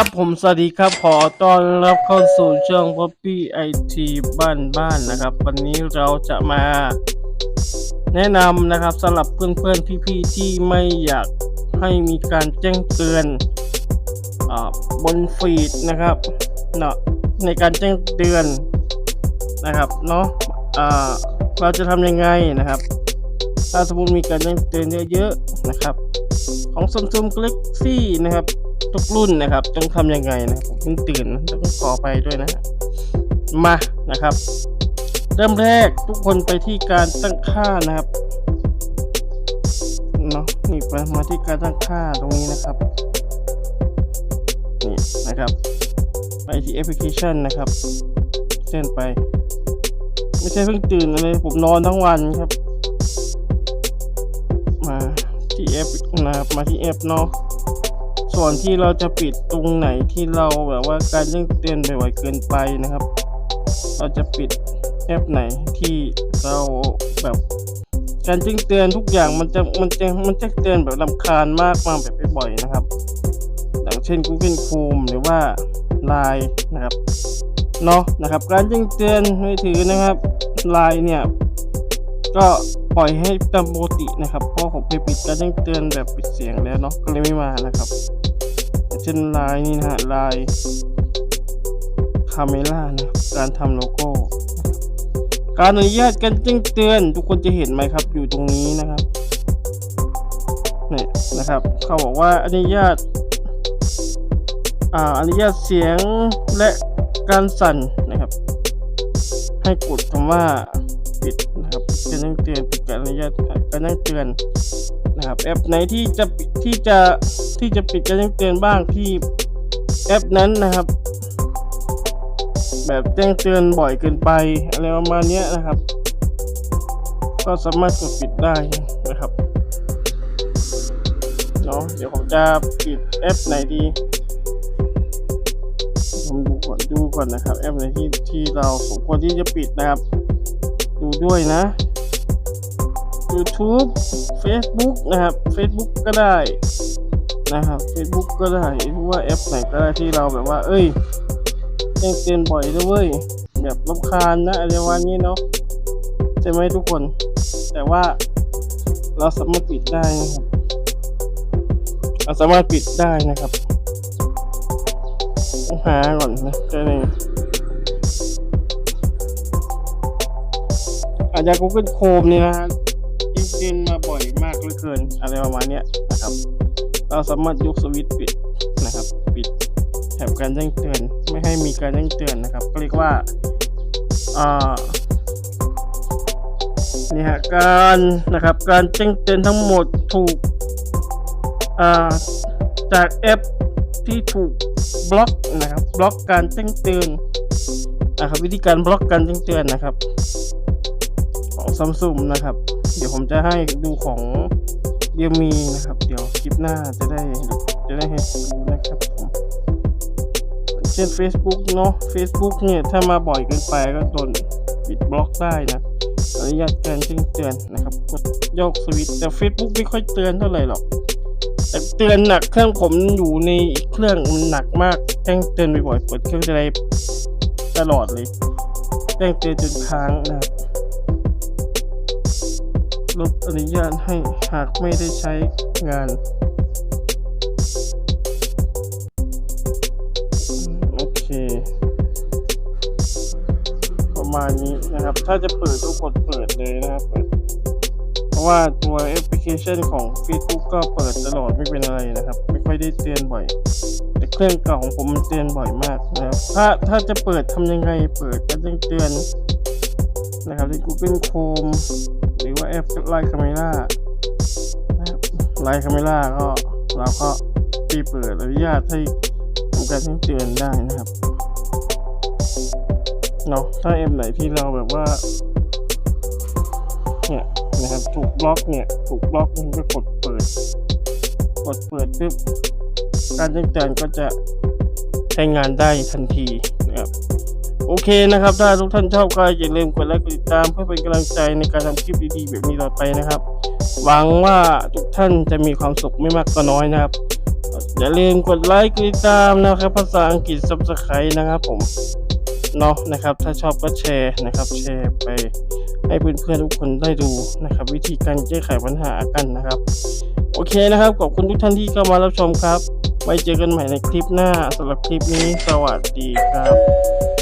ครับผมสวัสดีครับขอต้อนรับเข้าสู่ช่อง Poppy IT บ้านบ้านนะครับ วันนี้เราจะมา แนะนำนะครับสำหรับเพื่อนๆพี่ๆที่ไม่อยากให้มีการแจ้งเตือนอบนฟีดนะครับเนาะในการแจ้งเตือนนะครับเนาะอ่าเราจะทำยังไงนะครับ ถ้าสมมติมีการแจ้งเตือนเยอะๆนะครับ ของ Samsung Galaxy นะครับ ทุกรุ่นนะครับ ต้องทำยังไงนะผมเพิ่งตื่นต้องขอไปด้วยนะมานะครับ เริ่มแรกทุกคนไปที่การตั้งค่านะครับเนาะนี่ไปมาที่การตั้งค่าตรงนี้นะครับนี่นะครับ ไปที่แอปพลิเคชันนะครับเลื่นไป ไม่ใช่เพิ่งตื่นเลยผมนอนทั้งวันครับ มาที่แอปนะครับมาที่แอปเนาะ ส่วนที่เราจะปิดตรงไหนที่เราแบบว่าการแจ้งเตือนบ่อยๆเกินไปนะครับ เราจะปิดแอปไหนที่เราแบบการแจ้งเตือนทุกอย่างมันจะมันจะมันแจ้งเตือนแบบลำคาญมากมาแบบบ่อยๆนะครับ อย่างเช่น Google Chrome หรือว่า Line นะครับเนาะนะครับ การแจ้งเตือนมือถือนะครับ Line เนี่ย ก็ปล่อยให้ตามปกตินะครับ เพราะผมไปปิดการแจ้งเตือนแบบปิดเสียงแล้วเนาะก็เลยไม่มานะครับเช่นลน์นี่นะฮะลน์คาเมล่านะการทำโลโก้ การอนุญาตการแจ้งเตือน ทุกคนจะเห็นไหมครับ อยู่ตรงนี้นะครับเนี่ยนะครับ เขาบอกว่าอนุญาตอ่าอนุญาตเสียงและการสั่นนะครับ ให้กดคำว่าปิด นะครับการแจ้งเตือนปิดการอนุญาตการแจ้งเตือนนะครับแอปไหนที่จะที่จะที่จะปิดการแจ้งเตือนบ้างที่แอปนั้นนะครับ แบบแจ้งเตือนบ่อยเกินไปอะไรประมาณนี้นะครับ ก็สามารถกดปิดได้นะครับเนาะเดี๋ยวผมจะปิดแอปไหนดีผมดูก่อนดูก่อนนะครับ แอปไหนที่ที่เราสมควรที่จะปิดนะครับ ดูด้วยนะ YouTube Facebook นะครับ Facebook ก็ได้นะครับ Facebook ก็ได้หรือว่าแอปไหนก็ได้ที่เราแบบว่า เอ้ยแจ้งเตือนบ่อยด้วยเวยแบบรำคาญนะอะไรวันนี้เนาะใช่ไหมทุกคน แต่ว่าเราสามารถปิดได้นะครับเราสามารถปิดได้นะครับหาก่อนนะเจอ อาจจะ Google Chrome นี่นะฮะยิงเดินมาบ่อยมากเหลือเกิน อะไรประมาณเนี้ยนะครับ เราสามารถยกสวิตช์ปิดนะครับ ปิดแถบการแจ้งเตือน ไม่ให้มีการแจ้งเตือนนะครับ ก็เรียกว่าอ่านี่ฮะการนะครับการแจ้งเตือนทั้งหมดถูกอ่าจากแอปที่ถูกบล็อกนะครับบล็อกการแจ้งเตือนนะครับวิธีการบล็อกการแจ้งเตือนนะครับ ของซัมซุงนะครับ เดี๋ยวผมจะให้ดูของเดียมีนะครับ เดี๋ยวคลิปหน้าจะได้จะได้ให้ดูนะครับผมเช่น Facebook เนาะ Facebook เนี่ย ถ้ามาบ่อยเกินไปก็โดนปิดบล็อกได้นะอนุญาตการแจ้งเตือนนะครับ กดโยกสวิตช์แต่ Facebook ไม่ค่อยเตือนเท่าไหร่หรอกแต่เตือนหนักเครื่องผมอยู่ในอีกเครื่องมันหนักมากแจ้งเตือนบ่อยๆเปิดเครื่องอะไรตลอดเลยแจ้งเตือนจนค้างนะครับ ลบอนุญาตให้หากไม่ได้ใช้งาน โอเค ประมาณนี้นะครับ ถ้าจะเปิดก็กดเปิดเลยนะครับเปิดเพราะว่าตัวแอปพลิเคชันของ Facebook ก็เปิดตลอดไม่เป็นอะไรนะครับ ไม่ค่อยได้เตือนบ่อย แต่เครื่องเก่าของผมมันเตือนบ่อยมากนะครับถ้าถ้าจะเปิดทำยังไงเปิดก็ต้องเตือนนะครับที่ Google Chrome ว่าแอปไลน์คาเมล่าไลน์คาเมล่าก็เราก็ตีเปิดอนุญาตให้ทำการแจ้งเตือนได้นะครับเนาะถ้าแอปไหนที่เราแบบว่าเนี่ยนะครับถูกบล็อกเนี่ยถูกบล็อกมันก็กดเปิด กดเปิดปุ๊บการแจ้งเตือนก็จะใช้งานได้ทันทีนะครับ โอเคนะครับ ถ้าทุกท่านชอบก็อย่าลืมกดไลค์กดติดตามเพื่อเป็นกำลังใจในการทำคลิปดีๆแบบนี้ต่อไปนะครับ หวังว่าทุกท่านจะมีความสุขไม่มากก็น้อยนะครับ อย่าลืมกดไลค์กดติดตามนะครับ ภาษาอังกฤษ subscribe นะครับผมเนาะนะครับ ถ้าชอบก็แชร์นะครับ แชร์ไปให้เพื่อนๆทุกคนได้ดูนะครับ วิธีการแก้ไขปัญหากันนะครับ โอเคนะครับ ขอบคุณทุกท่านที่เข้ามารับชมครับ ไว้เจอกันใหม่ในคลิปหน้าสำหรับคลิปนี้ สวัสดีครับ